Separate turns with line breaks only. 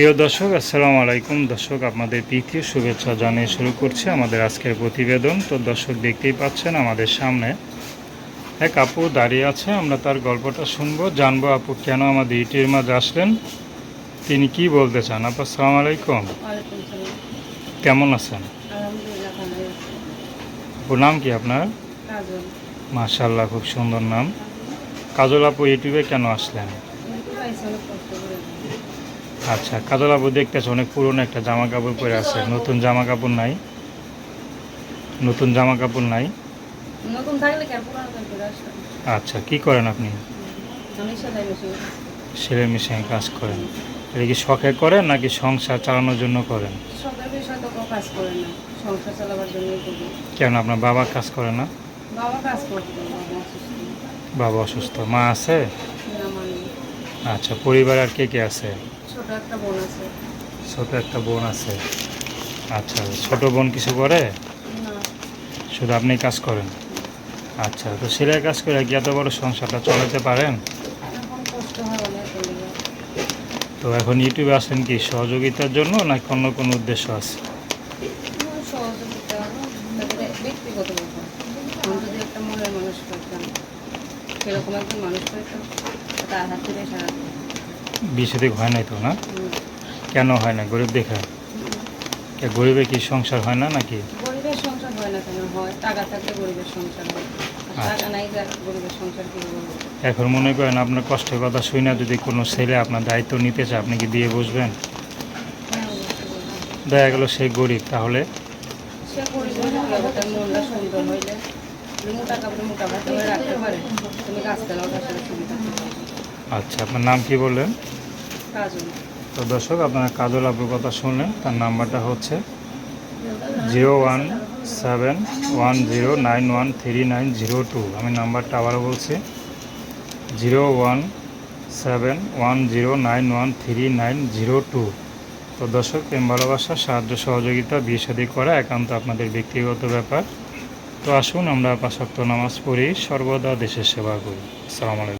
প্রিয় দর্শক আসসালামু আলাইকুম। দর্শক আপনাদের তৃতীয় শুভেচ্ছা জানিয়ে শুরু করছি আমাদের আজকের প্রতিবেদন। তো দর্শক দেখতেই পাচ্ছেন আমাদের সামনে এক আপু দাঁড়িয়ে আছে। আমরা তার গল্পটা শুনব জানব আপু কেন আমাদের ইটির মাঝে আসলেন? তিনি কি বলতে চান? আপু আসসালামু আলাইকুম। কেমন আছেন? আপুর নাম কি আপনার? মাশাল্লাহ খুব সুন্দর নাম। কাজল আপু ইউটিউবে কেন আসলেন? আচ্ছা কাজল আপু দেখতেছে অনেক পুরনো একটা জামা কাপড় পরে আছে। নতুন জামা কাপড় নাই। নতুন জামা কাপড় নাই আচ্ছা কি করেন আপনি?
সেলাই মেশিন
কাজ করেন। এটা কি শখে করেন নাকি সংসার চালানোর জন্য করেন? কেন আপনার বাবা কাজ করে না?
বাবা অসুস্থ।
মা আছে? আচ্ছা পরিবার আর কে কে আছে?
ছোট একটা বোন আছে।
ছোট একটা বোন আছে। আচ্ছা ছোট বোন কিছু করে? শুধু আপনি কাজ করেন? আচ্ছা তো সেলাই কাজ করে কি এত বড় সংসারটা চালাতে পারেন। তো এখন ইউটিউবে আসেন কি সহযোগিতার জন্য না অন্য কোনো উদ্দেশ্য আছে?
একটা মানুষ তার হাত সারা
হয় নাই তো না? কেন হয় না গরিব দেখে। কে গরিবে কি সংসার হয় না নাকি?
গরিবের সংসার হয় না কেন? হয় টাকা থাকলে গরিবের সংসার হয়। টাকা নাই গরিবের সংসার কি
এখন মনে করেন আপনার কষ্টের কথা শুই না যদি কোনো ছেলে আপনার দায়িত্ব নিতে চায় আপনি কি দিয়ে বসবেন?
হ্যাঁ।
দেখা গেলো সে গরিব তাহলে?
সে গরিবের সুন্দর হইলে। মোটা কাপড়ে মোটা ভাত রাখতে পারে তুমি সুবিধা।
আচ্ছা আপনার নাম কি বললেন? তো দর্শক আপনারা কাজল আপুর কথা শুনলেন তার নাম্বারটা হচ্ছে zero one seven one zero nine one three nine zero two. আমি নাম্বারটা আবারও বলছি zero one seven one zero nine one three nine zero two. তো দর্শক প্রেম ভালোবাসা সাহায্য সহযোগিতা বিয়ে শাদী করা একান্ত আপনাদের ব্যক্তিগত ব্যাপার। তো আসুন আমরা পাশাক্ত নামাজ পড়ি সর্বদা দেশের সেবা করি। আসসালামু আলাইকুম।